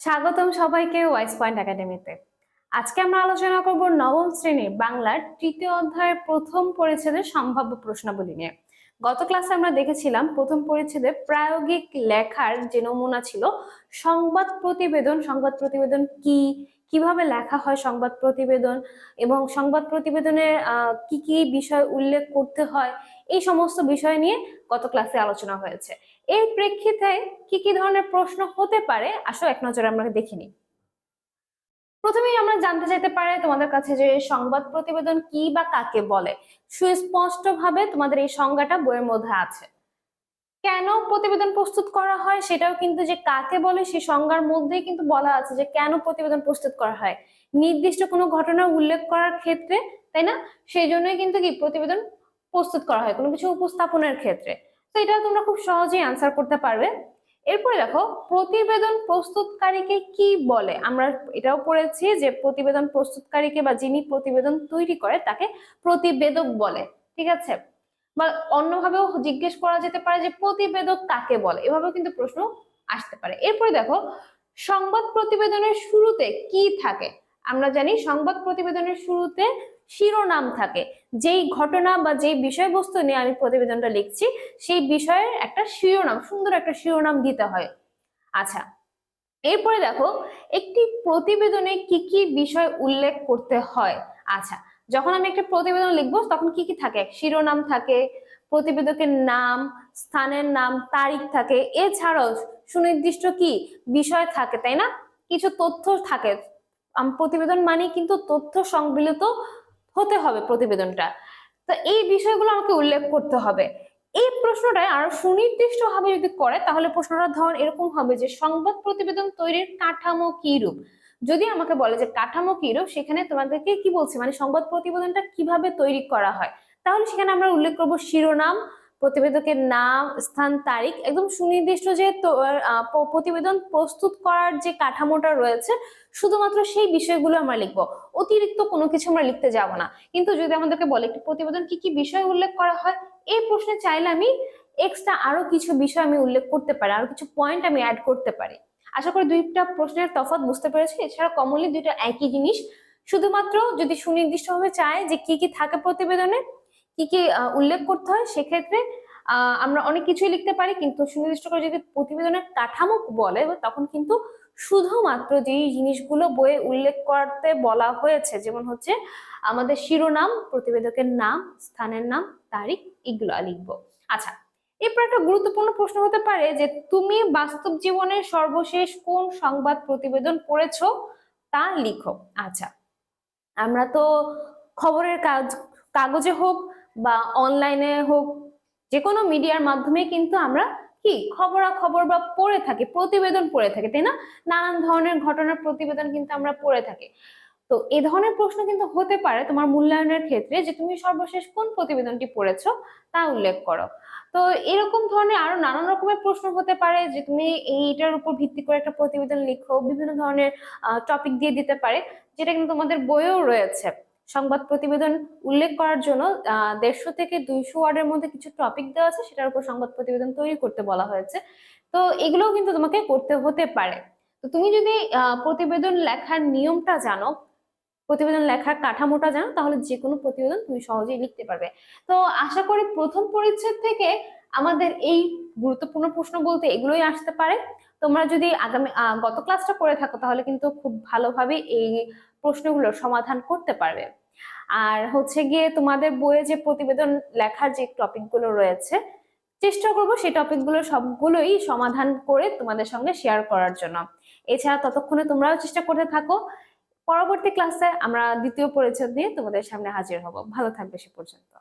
স্বাগতম সবাইকে wise point একাডেমিতে আজকে আমরা আলোচনা করব নবম শ্রেণির বাংলার তৃতীয় অধ্যায়ের প্রথম পরিচ্ছেদের সম্ভাব্য প্রশ্নাবলী নিয়ে। গত ক্লাসে আমরা দেখেছিলাম প্রথম পরিচ্ছেদে প্রায়োগিক লেখার যে নমুনা ছিল, সংবাদ প্রতিবেদন সংবাদ প্রতিবেদন কি কীভাবে লেখা হয় সংবাদ প্রতিবেদন এবং সংবাদ প্রতিবেদনের কি কি বিষয় উল্লেখ করতে হয়, এই সমস্ত বিষয় নিয়ে গত ক্লাসে আলোচনা হয়েছে। এর প্রেক্ষিতে কি কি ধরনের প্রশ্ন হতে পারে, আসো এক নজরে আমরা দেখিনি প্রথমেই আমরা জানতে চাইতে পারে তোমাদের কাছে যে সংবাদ প্রতিবেদন কি বা কাকে বলে। সুস্পষ্ট ভাবে তোমাদের এই সংজ্ঞাটা বইয়ের মধ্যে আছে। কেন প্রতিবেদন প্রস্তুত করা হয় সেটাও কিন্তু যে কাকে বলে সেই সংজ্ঞার মধ্যেই কিন্তু বলা আছে যে কেন প্রতিবেদন প্রস্তুত করা হয়। নির্দিষ্ট কোনো ঘটনা উল্লেখ করার ক্ষেত্রে, তাই না? সেই জন্যই কিন্তু কি প্রতিবেদন প্রস্তুত করা হয়, কোনো কিছু উপস্থাপনের ক্ষেত্রে। তো এটা তোমরা খুব সহজেই আনসার করতে পারবে। এরপরে দেখো, প্রতিবেদন প্রস্তুতকারীকে কি বলে? আমরা এটাও পড়েছি যে প্রতিবেদন প্রস্তুতকারীকে বা যিনি প্রতিবেদন তৈরি করে তাকে প্রতিবেদক বলে, ঠিক আছে? বা অন্যভাবেও জিজ্ঞেস করা যেতে পারে যে প্রতিবেদক কাকে বলে? এভাবেও কিন্তু প্রশ্ন আসতে পারে। এরপরে দেখো, সংবাদ প্রতিবেদনের শুরুতে কি থাকে? আমরা জানি সংবাদ প্রতিবেদনের শুরুতে শিরোনাম থাকে। যেই ঘটনা বা যেই বিষয়বস্তু নিয়ে আমি প্রতিবেদনটা লিখছি, সেই বিষয়ের একটা শিরোনাম, সুন্দর একটা শিরোনাম দিতে হয়। আচ্ছা এরপরে দেখো, একটি প্রতিবেদনে কি কি বিষয় উল্লেখ করতে হয়? আচ্ছা যখন আমি একটা প্রতিবেদন লিখব, তখন কি কি থাকে? শিরোনাম থাকে, প্রতিবেদকের নাম, স্থানের নাম, তারিখ থাকে। এছাড়াও সুনির্দিষ্ট কি? বিষয় থাকে, তাই না? কিছু তথ্য থাকে। প্রতিবেদন মানে কিন্তু তথ্য সংবলিত হতে হবে প্রতিবেদনটা। তো এই বিষয়গুলো আমাকে উল্লেখ করতে হবে। এই প্রশ্নটা আরও সুনির্দিষ্ট ভাবে যদি করে, তাহলে প্রশ্নটা ধরন এরকম হবে যে সংবাদ প্রতিবেদন তৈরির কাঠামো কি রূপ যদি আমাকে বলে যে কাঠামো কি রূপ সেখানে তোমাদেরকে কি বলছি? মানে সংবাদ প্রতিবেদনটা কীভাবে তৈরি করা হয়? তাহলে সেখানে আমরা উল্লেখ করব শিরোনাম, প্রতিবেদকের নাম, স্থান, তারিখ, একদম সুনির্দিষ্ট যে প্রতিবেদন প্রস্তুত করার যে কাঠামোটা রয়েছে, শুধুমাত্র সেই বিষয়গুলো আমরা লিখব। অতিরিক্ত কোনো কিছু আমরা লিখতে যাব না। কিন্তু যদি আমাদেরকে বলে একটি প্রতিবেদন কি কি বিষয় উল্লেখ করা হয়, এই প্রশ্নে চাইলে আমি এক্সট্রা আরও কিছু বিষয় আমি উল্লেখ করতে পারি, আরও কিছু পয়েন্ট আমি অ্যাড করতে পারি। আশা করি দুইটা প্রশ্নের তফাৎ বুঝতে পেরেছি। এছাড়া কমনলি দুইটা একই জিনিস। শুধুমাত্র যদি সুনির্দিষ্টভাবে চায় যে কি কি থাকে প্রতিবেদনে, কি কি উল্লেখ করতে হয়, সেক্ষেত্রে আমরা অনেক কিছুই লিখতে পারি, কিন্তু সুনির্দিষ্ট করে যদি প্রতিবেদনের কাঠামো বলে, তখন কিন্তু শুধুমাত্র যেই জিনিসগুলো বইয়ে উল্লেখ করতে বলা হয়েছে, যেমন হচ্ছে আমাদের শিরোনাম, প্রতিবেদকের নাম, স্থানের নাম, তারিখ, এগুলো লিখব। আচ্ছা এরপর একটা গুরুত্বপূর্ণ প্রশ্ন হতে পারে যে তুমি বাস্তব জীবনের সর্বশেষ কোন সংবাদ প্রতিবেদন পড়েছো তা লিখো। আচ্ছা আমরা তো খবরের কাজ, কাগজে হোক বা অনলাইনে হোক যে কোনো মিডিয়ার মাধ্যমে কিন্তু আমরা কি খবরাখবর বা পড়ে থাকি, প্রতিবেদন পড়ে থাকি, তাই না? নানান ধরনের ঘটনার প্রতিবেদন কিন্তু আমরা পড়ে থাকি। তো এই ধরনের প্রশ্ন কিন্তু হতে পারে তোমার মূল্যায়নের ক্ষেত্রে যে তুমি সর্বশেষ কোন প্রতিবেদনটি পড়েছো তা উল্লেখ করো। তো এরকম ধরনের আরও নানান রকমের প্রশ্ন হতে পারে যে তুমি এইটার উপর ভিত্তি করে একটা প্রতিবেদন লিখো, বিভিন্ন ধরনের টপিক দিয়ে দিতে পারে, যেটা কিন্তু তোমাদের বইয়েও রয়েছে। সংবাদ প্রতিবেদন উল্লেখ করার জন্য দেড়শো থেকে দুইশো ওয়ার্ডের মধ্যে কিছু টপিক দেওয়া আছে, সেটার উপর সংবাদ প্রতিবেদন তৈরি করতে বলা হয়েছে। তো এগুলোও কিন্তু তোমাকে করতে হতে পারে। তো তুমি যদি প্রতিবেদন লেখার নিয়মটা জানো প্রতিবেদন লেখার কাঠামোটা জানো তাহলে যে কোনো প্রতিবেদন তুমি সহজেই লিখতে পারবে। তো আশা করি প্রথম পরিচ্ছেদ থেকে আমাদের এই গুরুত্বপূর্ণ প্রশ্ন বলতে এগুলোই আসতে পারে। তোমরা যদি আগামী গত ক্লাসটা করে থাকো তাহলে কিন্তু খুব ভালোভাবে এই প্রশ্নগুলোর সমাধান করতে পারবে। আর হচ্ছে গিয়ে তোমাদের বইয়ে যে প্রতিবেদন লেখার যে টপিকগুলো রয়েছে, চেষ্টা করব সেই টপিকগুলো সবগুলোই সমাধান করে তোমাদের সঙ্গে শেয়ার করার জন্য। এছাড়া ততক্ষণে তোমরাও চেষ্টা করতে থাকো। পরবর্তী ক্লাসে আমরা দ্বিতীয় পরিচ্ছদ নিয়ে তোমাদের সামনে হাজির হব। ভালো থাকবে সে পর্যন্ত।